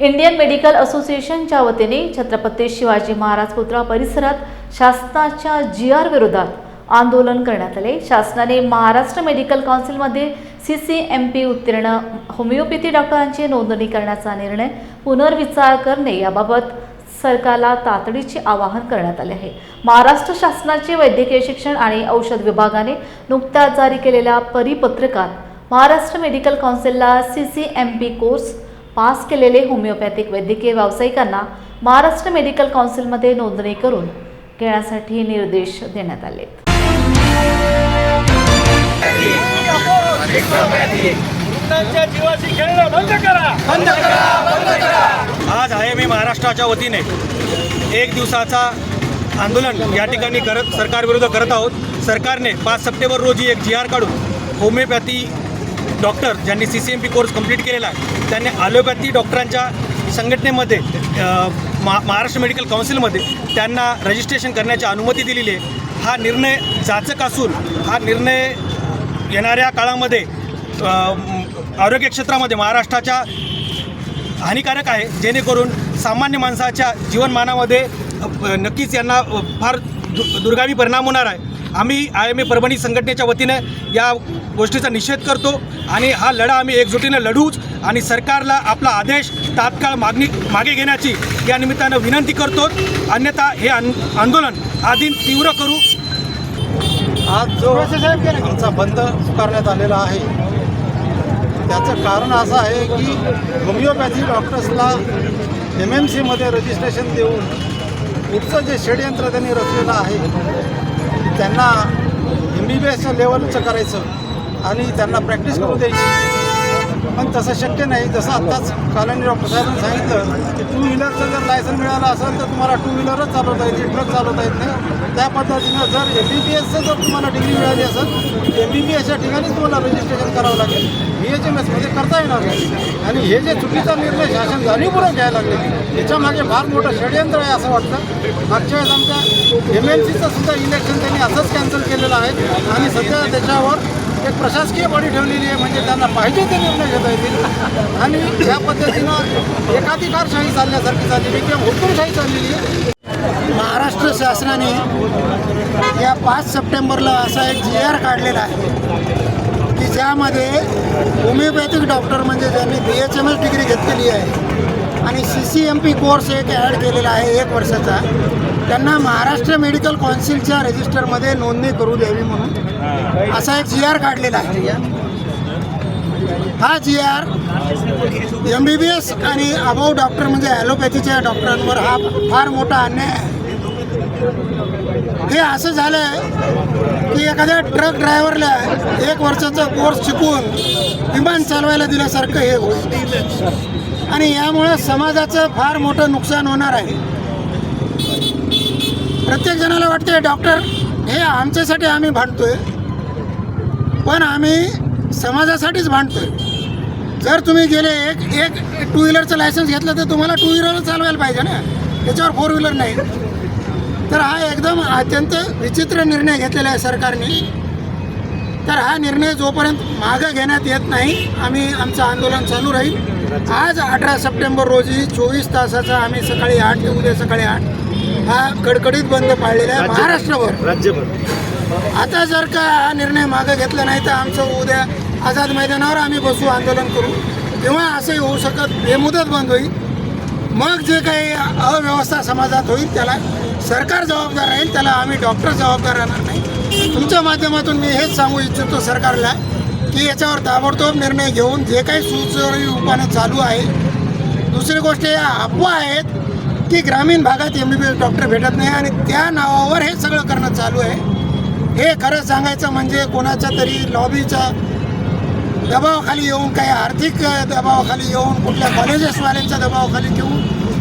Indian medical असोसिएशनच्या वतीने छत्रपती शिवाजी महाराज पुतळा परिसरात शासनाच्या जी आर विरोधात आंदोलन करण्यात आले. शासनाने महाराष्ट्र मेडिकल काउन्सिलमध्ये सी सी एम पी उत्तीर्ण होमिओपॅथी डॉक्टरांची नोंदणी करण्याचा निर्णय पुनर्विचार करणे याबाबत सरकारला तातडीचे आवाहन करण्यात आले आहे. महाराष्ट्र शासनाचे वैद्यकीय शिक्षण आणि औषध विभागाने नुकत्याच जारी केलेल्या परिपत्रकात Maharashtra medical काउन्सिलला C C M P course pass केलेले होमिओपॅथिक वैद्यकीय व्यावसायिकांना महाराष्ट्र मेडिकल काउन्सिलमध्ये नोंदणी करून घेण्यासाठी निर्देश देण्यात आले रुग्णांच्या जीवाशी खेळणं बंद करा. बंद करा बंद करा. आज आहे मी महाराष्ट्राच्या वतीने एक दिवसाचा आंदोलन या ठिकाणी करत सरकारविरुद्ध करत आहोत. सरकारने पाच सप्टेंबर रोजी एक जी आर काढून होमिओपॅथी डॉक्टर ज्यांनी C C M P course complete केलेला आहे त्यांनी ॲलोपॅथी डॉक्टरांच्या संघटनेमध्ये मा महाराष्ट्र मेडिकल काउन्सिलमध्ये त्यांना रजिस्ट्रेशन करण्याची अनुमती दिलेली आहे. हा निर्णय जाचक असून हा निर्णय येणाऱ्या काळामध्ये आरोग्य क्षेत्रामध्ये महाराष्ट्राच्या हानिकारक आहे. जेणेकरून सामान्य माणसाच्या जीवनमानामध्ये नक्कीच यांना फार दु दुर्गामी परिणाम होणार आहे. आम्ही आय एम ए परभणी संघटनेच्या वतीने या गोष्टीचा निषेध करतो आणि हा लढा आम्ही एकजुटीने लढूच आणि सरकारला आपला आदेश तात्काळ मागणी मागे घेण्याची या निमित्तानं विनंती करतो. अन्यथा हे आन आंदोलन आधी तीव्र करू. आज जो आमचा बंद पुकारण्यात आलेला आहे त्याचं कारण असं आहे की होमिओपॅथी डॉक्टर्सला एम एम सीमध्ये रजिस्ट्रेशन देऊन पुढचं जे षडयंत्र त्यांनी रचलेलं आहे त्यांना एम बी बी एस लेवलचं करायचं आणि त्यांना प्रॅक्टिस करू द्यायची. पण तसं शक्य नाही. जसं आत्ताच कालानी डॉक्टर साहेबांनी सांगितलं की टू व्हीलरचं जर लायसन मिळालं असेल तर तुम्हाला टू व्हीलरच चालवता येते ट्रक चालवता येत नाही. त्या पद्धतीनं जर एम बी बी एसचं जर तुम्हाला डिग्री मिळाली असेल एम बी बी एसच्या ठिकाणी तुम्हाला रजिस्ट्रेशन करावं लागेल. बी एच एम एसमध्ये करता येणार नाही. आणि हे जे चुकीचा निर्णय शासन जाणीवपूर्वक घ्यायला लागले याच्यामागे फार मोठं षडयंत्र आहे असं वाटतं. मागच्या वेळेस आमच्या एम एल सीचं सुद्धा इलेक्शन त्यांनी असंच कॅन्सल केलेलं आहे. आणि सध्या त्याच्यावर एक प्रशासकीय बॉडी ठेवलेली आहे म्हणजे त्यांना पाहिजे ते निर्णय घेता येतील. आणि या पद्धतीनं एकाधिकारशाही चालण्यासारखी चाललेली किंवा हुकूमशाही चाललेली आहे. महाराष्ट्र शासनाने या पाच सप्टेंबरला असा एक जी आर काढलेला आहे की ज्यामध्ये होमिओपॅथिक डॉक्टर म्हणजे ज्यांनी B H M S degree घेतलेली आहे आणि C C M P course एक ॲड केलेला आहे एक वर्षाचा. त्यांना महाराष्ट्र मेडिकल कौन्सिलच्या रजिस्टरमध्ये नोंदणी करू द्यावी म्हणून असा एक जी आर काढलेला आहे. हा G R M B B S आणि अभाव डॉक्टर म्हणजे ॲलोपॅथीच्या डॉक्टरांवर हा फार मोठा अन्याय आहे. हे असं झालं आहे की एखाद्या ट्रक ड्रायव्हरला एक वर्षाचा कोर्स शिकून विमान चालवायला दिल्यासारखं हे होईल. आणि यामुळे समाजाचं फार मोठं नुकसान होणार आहे. प्रत्येक जणाला वाटते डॉक्टर हे आमच्यासाठी आम्ही भांडतोय पण आम्ही समाजासाठीच भांडतोय. जर तुम्ही गेले एक एक टू व्हीलरचं लायसन्स घेतलं तर तुम्हाला टू व्हीलर चालवायला पाहिजे ना. त्याच्यावर फोर व्हीलर नाही. तर हा एकदम अत्यंत विचित्र निर्णय घेतलेला आहे सरकारने. तर हा निर्णय जोपर्यंत मागं घेण्यात येत नाही आम्ही आमचं आंदोलन चालू राहील. आज अठरा सप्टेंबर रोजी चोवीस तासाचा आम्ही सकाळी आठ ते उद्या सकाळी आठ हा कडकडीत बंद पाळलेला आहे महाराष्ट्रभर. राज्यभर. आता जर का हा निर्णय मागं घेतला नाही तर आमचं उद्या आझाद मैदानावर आम्ही बसू आंदोलन करू. किंवा असंही होऊ शकत बेमुदत बंद होईल. मग जे काही अव्यवस्था समाजात होईल त्याला सरकार जबाबदार राहील त्याला आम्ही डॉक्टर जबाबदार राहणार नाही. तुमच्या माध्यमातून मी हेच सांगू इच्छितो सरकारला की याच्यावर ताबडतोब निर्णय घेऊन जे काही सुचारू रूपाने चालू आहे दुसरी गोष्ट या अफवा आहेत की ग्रामीण भागात M B B S doctor भेटत नाही आणि त्या नावावर हे सगळं करणं चालू आहे. हे खरं सांगायचं म्हणजे कोणाच्या तरी लॉबीचा दबावाखाली येऊन काही आर्थिक दबावाखाली येऊन कुठल्या कॉलेजेसवाल्यांच्या दबावाखाली घेऊन